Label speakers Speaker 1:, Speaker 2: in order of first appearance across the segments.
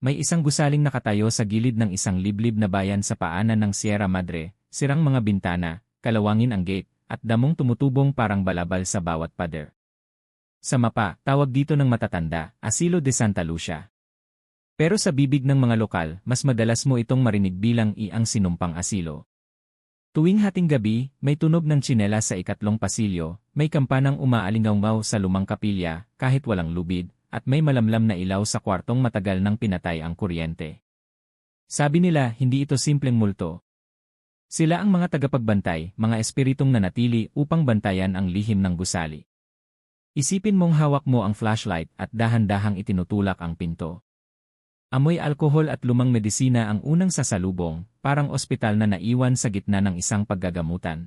Speaker 1: May isang gusaling nakatayo sa gilid ng isang liblib na bayan sa paanan ng Sierra Madre, sirang mga bintana, kalawangin ang gate, at damong tumutubong parang balabal sa bawat pader. Sa mapa, tawag dito ng matatanda, Asilo de Santa Lucia. Pero sa bibig ng mga lokal, mas madalas mo itong marinig bilang iang sinumpang asilo. Tuwing hating gabi, may tunog ng tsinela sa ikatlong pasilyo, may kampanang umaalingaw sa lumang kapilya, kahit walang lubid, at may malamlam na ilaw sa kwartong matagal nang pinatay ang kuryente. Sabi nila, hindi ito simpleng multo. Sila ang mga tagapagbantay, mga espiritong nanatili upang bantayan ang lihim ng gusali. Isipin mong hawak mo ang flashlight at dahan-dahang itinutulak ang pinto. Amoy alkohol at lumang medisina ang unang sasalubong, parang ospital na naiwan sa gitna ng isang paggagamutan.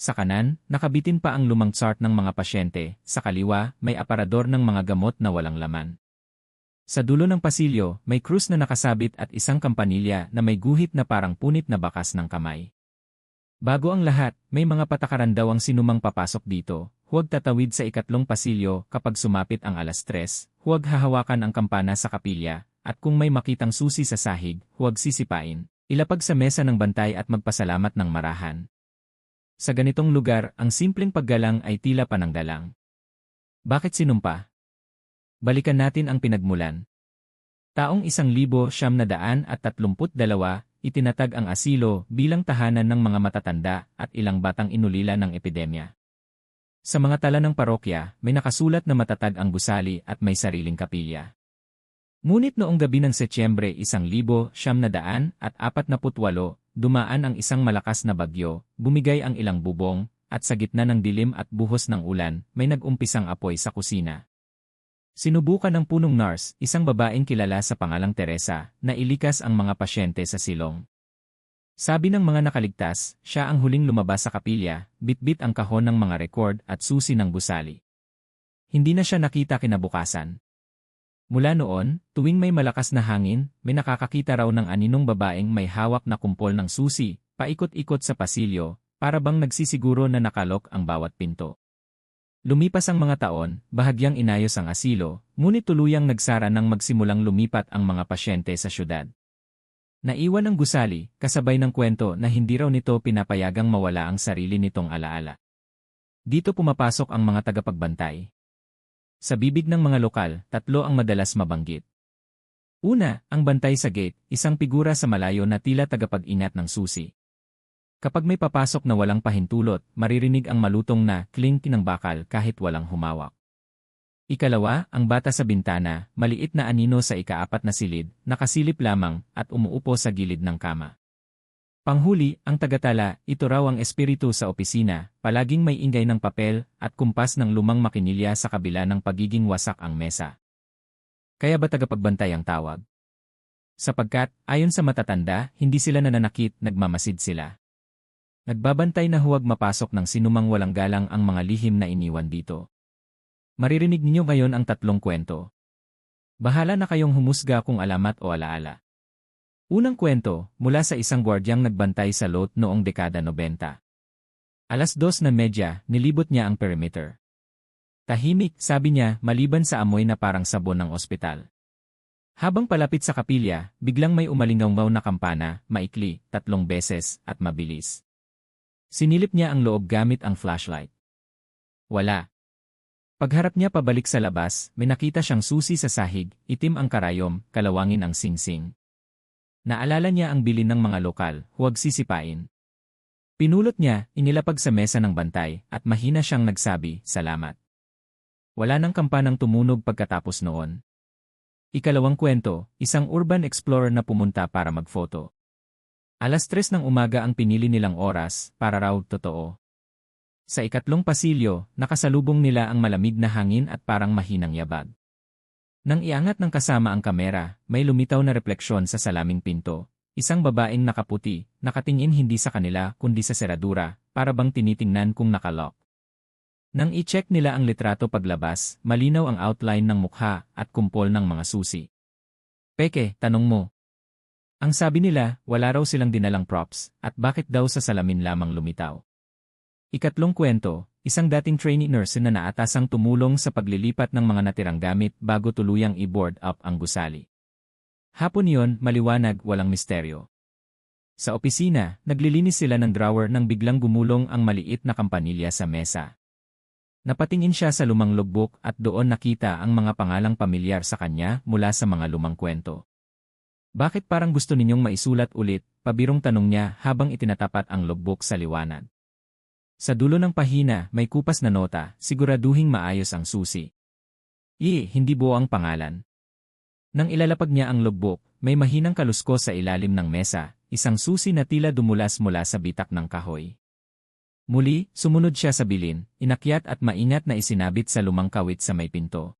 Speaker 1: Sa kanan, nakabitin pa ang lumang chart ng mga pasyente, sa kaliwa, may aparador ng mga gamot na walang laman. Sa dulo ng pasilyo, may krus na nakasabit at isang kampanilya na may guhit na parang punit na bakas ng kamay. Bago ang lahat, may mga patakaran daw ang sinumang papasok dito, huwag tatawid sa ikatlong pasilyo kapag sumapit ang alas tres, huwag hahawakan ang kampana sa kapilya, at kung may makitang susi sa sahig, huwag sisipain, ilapag sa mesa ng bantay at magpasalamat ng marahan. Sa ganitong lugar, ang simpleng paggalang ay tila pananggalang. Bakit sinumpa? Balikan natin ang pinagmulan. Taong isang libo siyam na daan at tatlumput dalawa, itinatag ang asilo bilang tahanan ng mga matatanda at ilang batang inulila ng epidemya. Sa mga tala ng parokya, may nakasulat na matatag ang gusali at may sariling kapilya. Ngunit noong gabi ng Setyembre isang libo siyam na daan at apat na putwalo, dumaan ang isang malakas na bagyo, bumigay ang ilang bubong, at sa gitna ng dilim at buhos ng ulan, may nag-umpisang apoy sa kusina. Sinubukan ng punong nurse, isang babaeng kilala sa pangalang Teresa, na ilikas ang mga pasyente sa silong. Sabi ng mga nakaligtas, siya ang huling lumabas sa kapilya, bitbit ang kahon ng mga record at susi ng gusali. Hindi na siya nakita kinabukasan. Mula noon, tuwing may malakas na hangin, may nakakakita raw ng aninong babaeng may hawak na kumpol ng susi, paikot-ikot sa pasilyo, para bang nagsisiguro na nakalok ang bawat pinto. Lumipas ang mga taon, bahagyang inayos ang asilo, ngunit tuluyang nagsara nang magsimulang lumipat ang mga pasyente sa syudad. Naiwan ang gusali, kasabay ng kwento na hindi raw nito pinapayagang mawala ang sarili nitong alaala. Dito pumapasok ang mga tagapagbantay, sa bibig ng mga lokal, tatlo ang madalas mabanggit. Una, ang bantay sa gate, isang figura sa malayo na tila tagapag-ingat ng susi. Kapag may papasok na walang pahintulot, maririnig ang malutong na klink ng bakal kahit walang humawak. Ikalawa, ang bata sa bintana, maliit na anino sa ikaapat na silid, nakasilip lamang at umuupo sa gilid ng kama. Panghuli, ang tagatala, ito raw ang espiritu sa opisina, palaging may ingay ng papel at kumpas ng lumang makinilya sa kabila ng pagiging wasak ang mesa. Kaya ba tagapagbantay ang tawag? Sapagkat, ayon sa matatanda, hindi sila nananakit, nagmamasid sila. Nagbabantay na huwag mapasok ng sinumang walang galang ang mga lihim na iniwan dito. Maririnig ninyo ngayon ang tatlong kwento. Bahala na kayong humusga kung alamat o alaala. Unang kwento, mula sa isang gwardyang nagbantay sa lot noong dekada 90. Alas dos na medya, nilibot niya ang perimeter. Tahimik, sabi niya, maliban sa amoy na parang sabon ng ospital. Habang palapit sa kapilya, biglang may umalingaw na kampana, maikli, tatlong beses, at mabilis. Sinilip niya ang loob gamit ang flashlight. Wala. Pagharap niya pabalik sa labas, may nakita siyang susi sa sahig, itim ang karayom, kalawangin ang singsing. Naalala niya ang bilin ng mga lokal, huwag sisipain. Pinulot niya, inilapag sa mesa ng bantay, at mahina siyang nagsabi, salamat. Wala nang kampanang tumunog pagkatapos noon. Ikalawang kwento, isang urban explorer na pumunta para magfoto. Alas tres ng umaga ang pinili nilang oras, para raw totoo. Sa ikatlong pasilyo, nakasalubong nila ang malamig na hangin at parang mahinang yabag. Nang iangat ng kasama ang kamera, may lumitaw na refleksyon sa salaming pinto. Isang babaeng nakaputi, nakatingin hindi sa kanila kundi sa seradura, para bang tinitingnan kung nakalock. Nang i-check nila ang litrato paglabas, malinaw ang outline ng mukha at kumpol ng mga susi. Peke, tanong mo. Ang sabi nila, wala raw silang dinalang props, at bakit daw sa salamin lamang lumitaw. Ikatlong kwento, Isang dating trainee nurse na naatasang tumulong sa paglilipat ng mga natirang gamit bago tuluyang i-board up ang gusali. Hapon yon, maliwanag, walang misteryo. Sa opisina, naglilinis sila ng drawer nang biglang gumulong ang maliit na kampanilya sa mesa. Napatingin siya sa lumang logbook at doon nakita ang mga pangalang pamilyar sa kanya mula sa mga lumang kwento. Bakit parang gusto ninyong maisulat ulit, pabirong tanong niya habang itinatapat ang logbook sa liwanag. Sa dulo ng pahina, may kupas na nota, siguraduhing maayos ang susi. I, hindi buo ang pangalan. Nang ilalapag niya ang logbook, may mahinang kaluskos sa ilalim ng mesa, isang susi na tila dumulas mula sa bitak ng kahoy. Muli, sumunod siya sa bilin, inakyat at maingat na isinabit sa lumang kawit sa may pinto.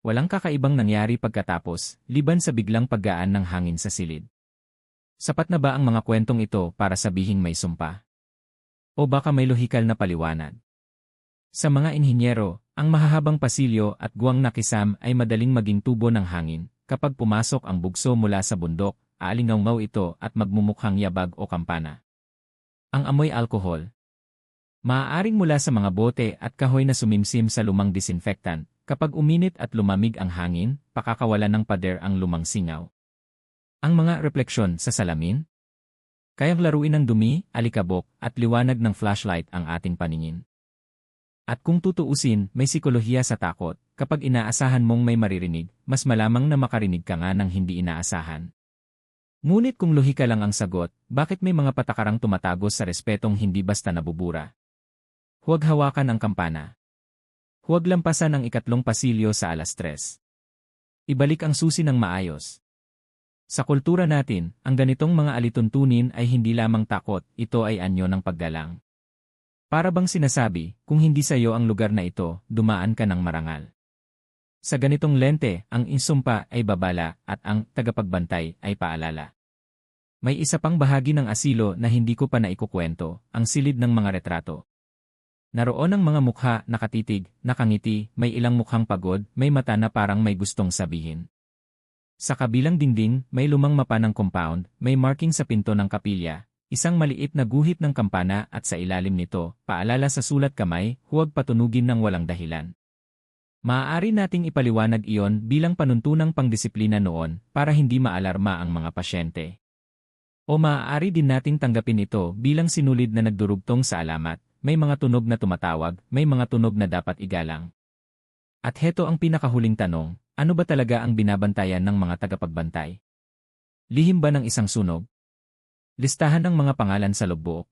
Speaker 1: Walang kakaibang nangyari pagkatapos, liban sa biglang paggaan ng hangin sa silid. Sapat na ba ang mga kwentong ito para sabihing may sumpa? O baka may lohikal na paliwanag. Sa mga inhinyero, ang mahahabang pasilyo at guwang na kisam ay madaling maging tubo ng hangin. Kapag pumasok ang bugso mula sa bundok, aalingaw ito at magmumukhang yabag o kampana. Ang amoy alkohol. Maaaring mula sa mga bote at kahoy na sumimsim sa lumang disinfectant, kapag uminit at lumamig ang hangin, pakakawalan ng pader ang lumang singaw. Ang mga refleksyon sa salamin, Kayang laruin ng dumi, alikabok, at liwanag ng flashlight ang ating paningin. At kung tutuusin, may sikolohiya sa takot, kapag inaasahan mong may maririnig, mas malamang na makarinig ka nga ng hindi inaasahan. Ngunit kung lohika lang ang sagot, bakit may mga patakarang tumatagos sa respetong hindi basta nabubura? Huwag hawakan ang kampana. Huwag lampasan ang ikatlong pasilyo sa alas tres. Ibalik ang susi ng maayos. Sa kultura natin, ang ganitong mga alituntunin ay hindi lamang takot, ito ay anyo ng paggalang. Para bang sinasabi, kung hindi sa iyo ang lugar na ito, dumaan ka ng marangal. Sa ganitong lente, ang insumpa ay babala at ang tagapagbantay ay paalala. May isa pang bahagi ng asilo na hindi ko pa naikukwento, ang silid ng mga retrato. Naroon ang mga mukha, nakatitig, nakangiti, may ilang mukhang pagod, may mata na parang may gustong sabihin. Sa kabilang dingding, may lumang mapa ng compound, may marking sa pinto ng kapilya, isang maliit na guhit ng kampana at sa ilalim nito, paalala sa sulat kamay, huwag patunugin ng walang dahilan. Maaari nating ipaliwanag iyon bilang panuntunang pangdisiplina noon para hindi maalarma ang mga pasyente. O maaari din nating tanggapin ito bilang sinulid na nagdurugtong sa alamat, may mga tunog na tumatawag, may mga tunog na dapat igalang. At heto ang pinakahuling tanong, ano ba talaga ang binabantayan ng mga tagapagbantay? Lihim ba ng isang sunog? Listahan ng mga pangalan sa logbook?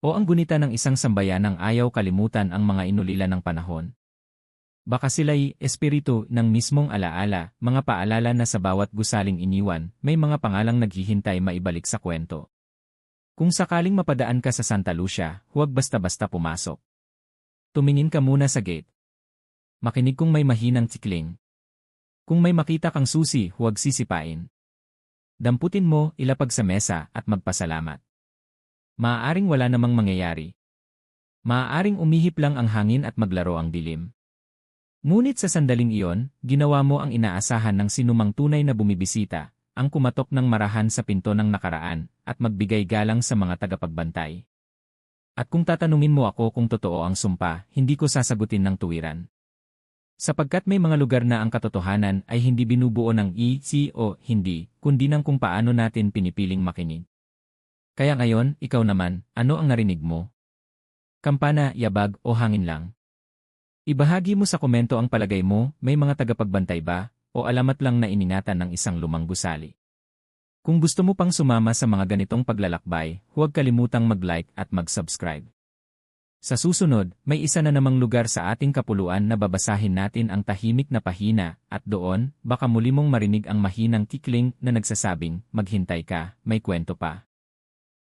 Speaker 1: O ang gunita ng isang sambayan ng ayaw kalimutan ang mga inulila ng panahon? Baka sila'y espiritu ng mismong alaala, mga paalala na sa bawat gusaling iniwan, may mga pangalang naghihintay maibalik sa kwento. Kung sakaling mapadaan ka sa Santa Lucia, huwag basta-basta pumasok. Tumingin ka muna sa gate. Makinig kung may mahinang tikling. Kung may makita kang susi, huwag sisipain. Damputin mo, ilapag sa mesa, at magpasalamat. Maaaring wala namang mangyayari. Maaaring umihip lang ang hangin at maglaro ang dilim. Ngunit sa sandaling iyon, ginawa mo ang inaasahan ng sinumang tunay na bumibisita, ang kumatok ng marahan sa pinto ng nakaraan, at magbigay galang sa mga tagapagbantay. At kung tatanungin mo ako kung totoo ang sumpa, hindi ko sasagutin ng tuwiran. Sapagkat may mga lugar na ang katotohanan ay hindi binubuo ng si o hindi, kundi ng kung paano natin pinipiling makinig. Kaya ngayon, ikaw naman, ano ang narinig mo? Kampana, yabag o hangin lang? Ibahagi mo sa komento ang palagay mo, may mga tagapagbantay ba, o alamat lang na iningatan ng isang lumang gusali. Kung gusto mo pang sumama sa mga ganitong paglalakbay, huwag kalimutang mag-like at mag-subscribe. Sa susunod, may isa na namang lugar sa ating kapuluan na babasahin natin ang tahimik na pahina, at doon, baka muli mong marinig ang mahinang tikling na nagsasabing, maghintay ka, may kwento pa.